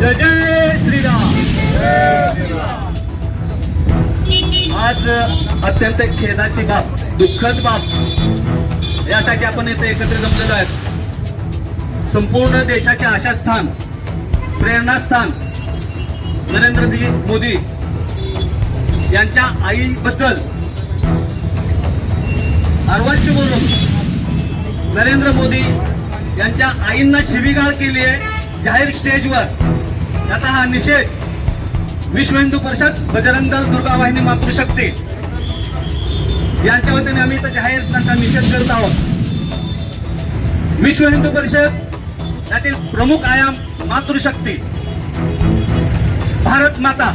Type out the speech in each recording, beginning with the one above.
जय श्रीराम. आज अत्यंत खेदाची बाब दुःखद बाब यासाठी आपण इथे एकत्र जमलेलो आहे संपूर्ण देशाचे आशास्थान प्रेरणास्थान नरेंद्र मोदी यांच्या आईबद्दल अर्वाच बोलून नरेंद्र मोदी यांच्या आईंना शिवीगाळ केली आहे जाहीर स्टेजवर. याचा हा निषेध विश्व हिंदू परिषद बजरंग दल दुर्गा वाहिनी मातृशक्ती यांच्या वतीने आम्ही इथं जाहीर त्यांचा निषेध करत आहोत. विश्व हिंदू परिषद यातील प्रमुख आयाम मातृशक्ती भारत माता.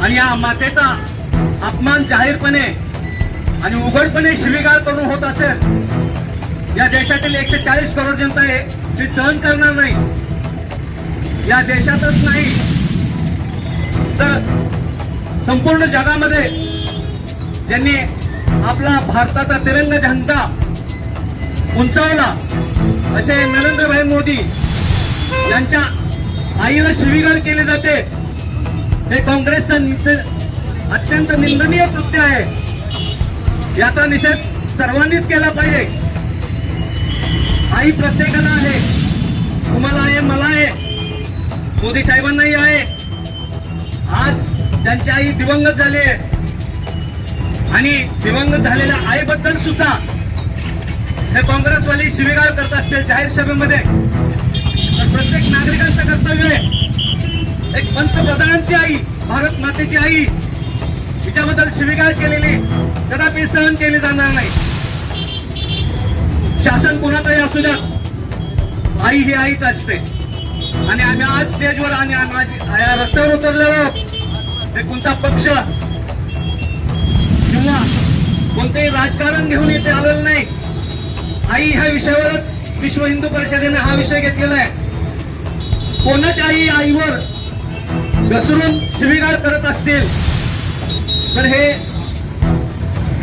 आणि या मातेचा अपमान जाहीरपणे आणि उघडपणे शिवीगाळ करून होत असेल या देशातील एकशे चाळीस करोड जनता आहे ती सहन करणार नाही. या देशातच नाही. तर संपूर्ण जगामध्ये ज्यांनी आपला भारताचा तिरंगा झंडा उंचावला असे नरेंद्रभाई मोदी यांच्या आईला शिवीगाळ केली जाते. हे काँग्रेसचं अत्यंत निंदनीय कृत्य आहे. याचा निषेध सर्वांनीच केला पाहिजे. आई प्रत्येकाला आहे. तुम्हाला आहे मला आहे. मोदी साहेबांनाही आहे. आज त्यांची आई दिवंगत झाली आहे. आणि दिवंगत झालेल्या आईबद्दल सुद्धा हे काँग्रेसवाली शिवीगाळ करत असते जाहीर सभेमध्ये. तर प्रत्येक नागरिकांचं कर्तव्य आहे. एक पंतप्रधानांची आई भारत मातेची आई हिच्याबद्दल शिवीगाळ केलेली कदापि सहन केली जाणार नाही. शासन कोणाचंही असू द्या. आई ही आईच असते. आणि आम्ही आज स्टेजवर आणि रस्त्यावर उतरलेलो आहोत. ते कोणता पक्ष? किंवा कोणतेही राजकारण घेऊन इथे आलेलं नाही. आई ह्या विषयावरच विश्व हिंदू परिषदेने हा विषय घेतलेला आहे. कोणच आई आईवर घसरून शिवीगाळ करत असतील? तर हे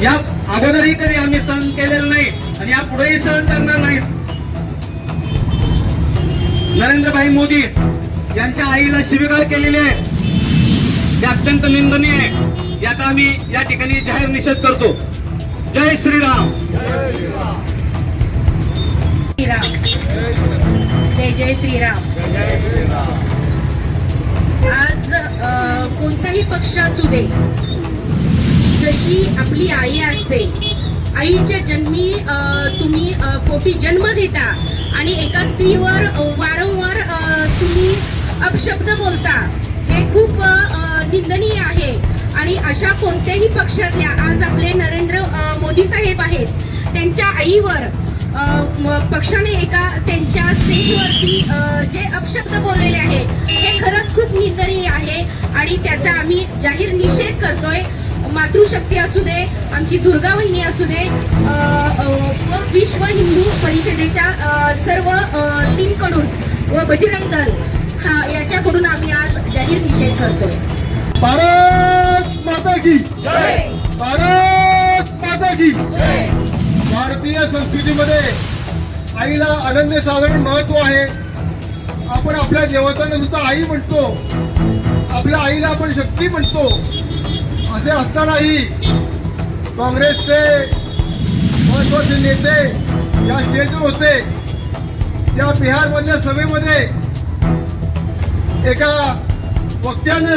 या अगोदरही कधी आम्ही सहन केलेलं नाही आणि या पुढेही सहन करणार नाहीत. नरेंद्रभाई मोदी यांच्या आईला शिवीगाळ केलेली आहे. ते अत्यंत निंदनीय आहे. याचा आम्ही या ठिकाणी जाहीर निषेध करतो. जय श्रीराम. श्रीराम जय जय श्रीराम. आज कोणताही पक्ष असू दे जशी आपली आई असते आईच्या जन्मी तुम्ही पोटी जन्म घेता आणि एका स्त्रीवर वारंवार तुम्ही अपशब्द बोलता. हे खूप निंदनीय आहे. आणि अशा कोणत्याही पक्षातल्या आज आपले नरेंद्र मोदी साहेब आहेत त्यांच्या आईवर पक्षाने एका त्यांच्या स्टेजवरती जे अपशब्द बोललेले आहे हे खरंच खूप निंदनीय आहे. आणि त्याचा आम्ही जाहीर निषेध करतोय. मातृशक्ती असू दे आमची दुर्गा वहिनी असू दे व विश्व हिंदू परिषदेच्या सर्व टीमकडून व बजरंग दल हा याच्याकडून आम्ही आज जाहीर निषेध करतोय. भारत माता की भारत माता की भारतीय संस्कृतीमध्ये आईला अनन्य साधारण महत्त्व आहे. आपण आपल्या देवतांना सुद्धा आई म्हणतो. आपल्या आईला आपण शक्ती म्हणतो. असे असतानाही काँग्रेसचे महत्त्वाचे नेते या स्टेजवर होते. त्या बिहारमधल्या सभेमध्ये एका वक्त्यानं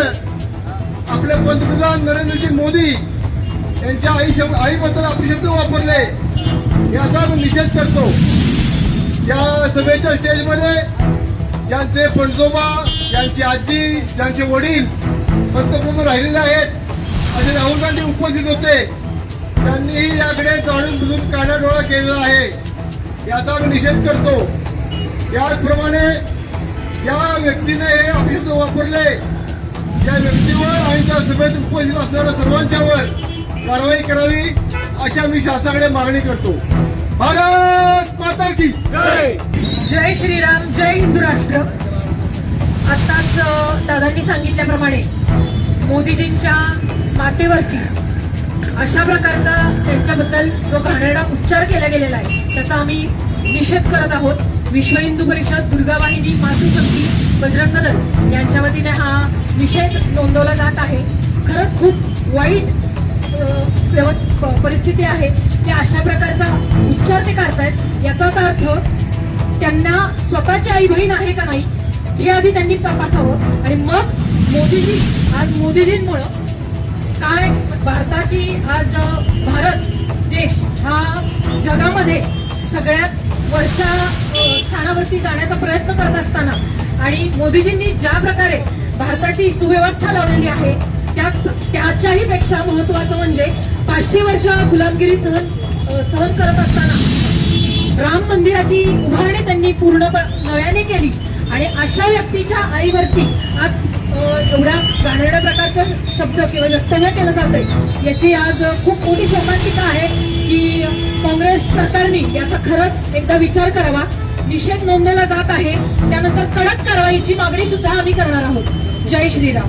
आपले पंतप्रधान नरेंद्रजी मोदी यांच्या आई शब्द आईबद्दल आपले शब्द वापरले याचा मी निषेध करतो. या सभेच्या स्टेजमध्ये ज्यांचे पणजोबा ज्यांची आजी ज्यांचे वडील पंतप्रधान राहिलेले आहेत असे राहुल गांधी उपस्थित होते. त्यांनीही याकडे जाणून बुजून कानाडोळा केलेला आहे. याचा मी निषेध करतो. त्याचप्रमाणे या व्यक्तीने हे अपशब्द वापरले. या व्यक्तीवर आणि त्या सभेत उपस्थित असणाऱ्या सर्वांच्यावर कारवाई करावी अशा मी शासनाकडे मागणी करतो. भारत माता की जय! जय श्रीराम जय हिंदू राष्ट्र. आत्ताच दादांनी सांगितल्याप्रमाणे मोदीजींच्या मातेवरती अशा प्रकारचा त्यांच्याबद्दल जो घाणेरडा उच्चार केला गेलेला आहे त्याचा आम्ही निषेध करत आहोत. विश्व हिंदू परिषद दुर्गा वाहिनी मातृशक्ती बजरंग दल यांच्या वतीने हा निषेध नोंदवला जात आहे. खरंच खूप वाईट व्यवस् परिस्थिती आहे. की अशा प्रकारचा उच्चार ते करतायत याचाच अर्थ त्यांना स्वतःची आई बहीण आहे का नाही हे आधी त्यांनी तपासावं. आणि मग मोदीजी आज मोदीजींमुळं काय भारताची आज भारत देश हा जगामध्ये सगळ्यात वरच्या स्थानावरती जाण्याचा प्रयत्न करत असताना आणि मोदीजींनी ज्या प्रकारे भारताची सुव्यवस्था लावलेली आहे त्याच त्याच्याही पेक्षा महत्वाचं म्हणजे पाचशे वर्ष गुलामगिरी सहन सहन करत असताना राम मंदिराची उभारणी त्यांनी पूर्ण नव्याने केली आणि अशा व्यक्तीच्या आईवरती आज एवढ्या गाणेरड्या प्रकारचं शब्द किंवा वक्तव्य केलं जातंय याची आज खूप मोठी शोकांतिका आहे की काँग्रेस सरकारने याचा खरंच एकदा विचार करावा. निषेध नोंदवला जात आहे. त्यानंतर कडक कारवाईची मागणी सुद्धा आम्ही करणार आहोत. जय श्रीराम.